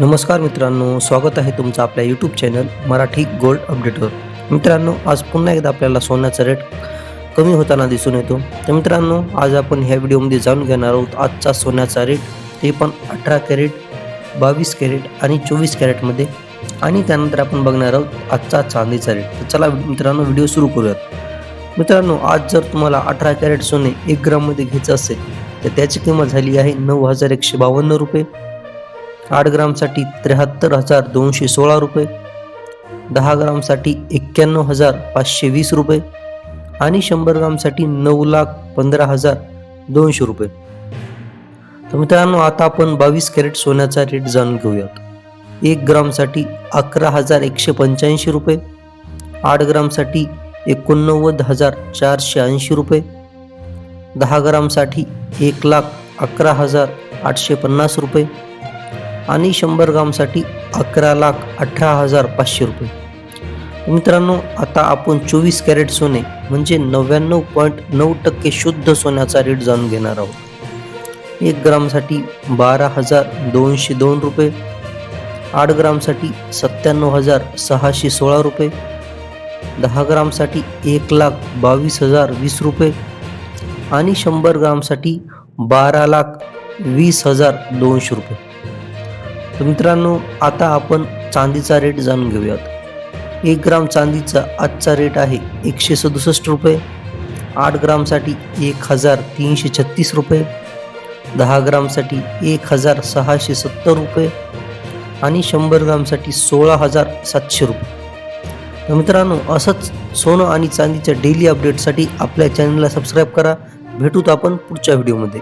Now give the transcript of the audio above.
नमस्कार मित्रांनो स्वागत आहे तुमचं आपल्या यूट्यूब चॅनल मराठी गोल्ड अपडेटवर मित्रांनो आज पुन्हा एकदा आपल्याला सोन्याचा रेट कमी होताना दिसून येतो. तर मित्रांनो आज आपण ह्या व्हिडिओमध्ये जाणून घेणार आहोत आजचा सोन्याचा रेट ते पण अठरा कॅरेट बावीस कॅरेट आणि चोवीस कॅरेटमध्ये आणि त्यानंतर आपण बघणार आहोत आजचा चांदीचा रेट तर चला मित्रांनो व्हिडिओ सुरू करूयात. मित्रांनो आज जर तुम्हाला अठरा कॅरेट सोने एक ग्राममध्ये घ्यायचं असेल तर त्याची किंमत झाली आहे नऊ हजार एकशे बावन्न रुपये. आठ ग्रामसाठी त्र्याहत्तर हजार दोनशे सोळा रुपये दहा ग्रामसाठी एक्क्याण्णव हजार पाचशे वीस रुपये आणि शंभर ग्रामसाठी नऊ लाख पंधरा हजार दोनशे रुपये. तर मित्रांनो आता आपण बावीस कॅरेट सोन्याचा रेट जाणून घेऊयात. एक ग्रामसाठी अकरा हजार एकशे पंच्याऐंशी रुपये आठ ग्रामसाठी एकोणनव्वद हजार चारशे ऐंशी रुपये दहा ग्रामसाठी एक लाख अकरा हजार आठशे पन्नास रुपये आणि शंभर ग्रामसाठी अकरा लाख अठरा हजार पाचशे रुपये. मित्रांनो आता आपण चोवीस कॅरेट सोने म्हणजे नव्याण्णव पॉईंट नऊ टक्के शुद्ध सोन्याचा रेट जाणून घेणार आहोत. एक ग्रामसाठी बारा हजार दोनशे दोन रुपये आठ ग्रामसाठी सत्त्याण्णव हजार सहाशे सोळा रुपये दहा ग्रामसाठी एक लाख बावीस हजार वीस रुपये आणि शंभर ग्रामसाठी बारा लाख वीस हजार दोनशे रुपये. तर मित्रांनो आता आपण चांदीचा रेट जाणून घेऊयात. एक ग्राम चांदीचा आजचा रेट आहे एकशे सदुसष्ट रुपये. आठ ग्रामसाठी एक हजार तीनशे छत्तीस रुपये. दहा ग्रामसाठी एक हजार सहाशे सत्तर रुपये आणि शंभर ग्रामसाठी सोळा हजार सातशे रुपये. तर मित्रांनो असंच सोनं आणि चांदीच्या डेली अपडेटसाठी आपल्या चॅनलला सबस्क्राईब करा. भेटूत आपण पुढच्या व्हिडिओमध्ये